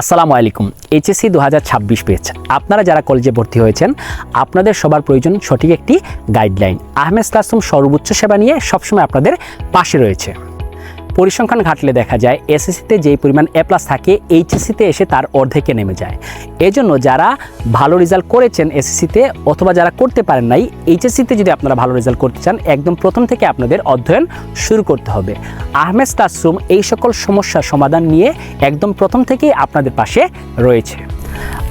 আসসালামু আলাইকুম, এইচএসসি দু হাজার ছাব্বিশ পেজ। আপনারা যারা কলেজে ভর্তি হয়েছেন, আপনাদের সবার প্রয়োজন সঠিক একটি গাইডলাইন। আহমেদ ক্লাসরুম সর্বোচ্চ সেবা নিয়ে সবসময় আপনাদের পাশে রয়েছে। পরিসংখ্যান ঘাটলে দেখা যায়, এসএসসিতে যেই পরিমাণ এ প্লাস থাকে, এইচএসসিতে এসে তার অর্ধেকে নেমে যায়। এজন্য যারা ভালো রেজাল্ট করেছেন এসএসসিতে অথবা যারা করতে পারেন নাই, এইচএসসিতে যদি আপনারা ভালো রেজাল্ট করতে চান, একদম প্রথম থেকে আপনাদের অধ্যয়ন শুরু করতে হবে। আহমেদ ক্লাসরুম এই সকল সমস্যার সমাধান নিয়ে একদম প্রথম থেকেই আপনাদের পাশে রয়েছে।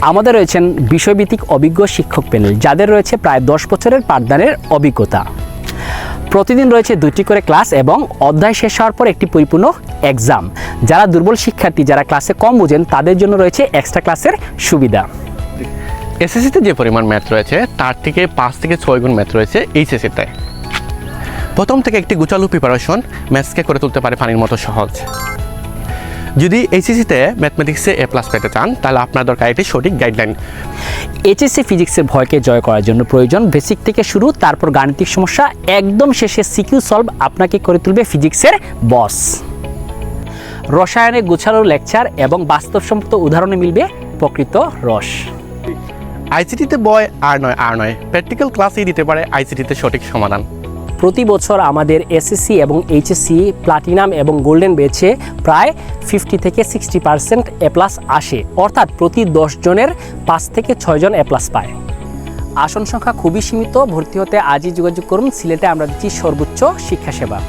আমাদের রয়েছেন বিষয়ভিত্তিক অভিজ্ঞ শিক্ষক প্যানেল যাদের রয়েছে প্রায় দশ বছরের পাঠদানের অভিজ্ঞতা। প্রতিদিন রয়েছে দুটি করে ক্লাস এবং অধ্যায় শেষ হওয়ার পর একটি পরিপূর্ণ এক্সাম যারা দুর্বল শিক্ষার্থী, যারা ক্লাসে কম বুঝেন, তাদের জন্য রয়েছে এক্সট্রা ক্লাসের সুবিধা। এসএসসিতে যে পরিমাণ ম্যাথ রয়েছে, তার থেকে পাঁচ থেকে ছয় গুণ ম্যাথ রয়েছে এইচএসসিতে প্রথম থেকে একটি গুচালু প্রিপারেশন ম্যাথসকে করে তুলতে পারে পানির মতো সহজ। যদি এইচএসসিতে ম্যাথমেটিক্সে এ প্লাস পেতে চান, তাহলে আপনার দরকার একটি সঠিক গাইডলাইন এইচএসসি ফিজিক্সের ভয়কে জয় করার জন্য প্রয়োজন। বেসিক থেকে শুরু, তারপর গাণিতিক সমস্যা, একদম শেষে সিকিউ সলভ আপনাকে করে তুলবে ফিজিক্সের বস রসায়নে গোছালো লেকচার এবং বাস্তবসম্মত উদাহরণে মিলবে প্রকৃত রস। আইসিটিতে বয় আর নয় আর নয়। প্র্যাকটিক্যাল ক্লাসেই দিতে পারে আইসিটিতে সঠিক সমাধান। প্রতি বছর আমাদের এসএসসি এবং এইচএসসি প্লাটিনাম এবং গোল্ডেন বেছে প্রায় ফিফটি থেকে সিক্সটি পার্সেন্ট এ প্লাস আসে। অর্থাৎ প্রতি জনের পাঁচ থেকে ছয়জন এ প্লাস পায়। আসন সংখ্যা খুবই সীমিত। ভর্তি হতে আজই যোগাযোগ করুন। সিলেটে আমরা দিচ্ছি সর্বোচ্চ শিক্ষা সেবা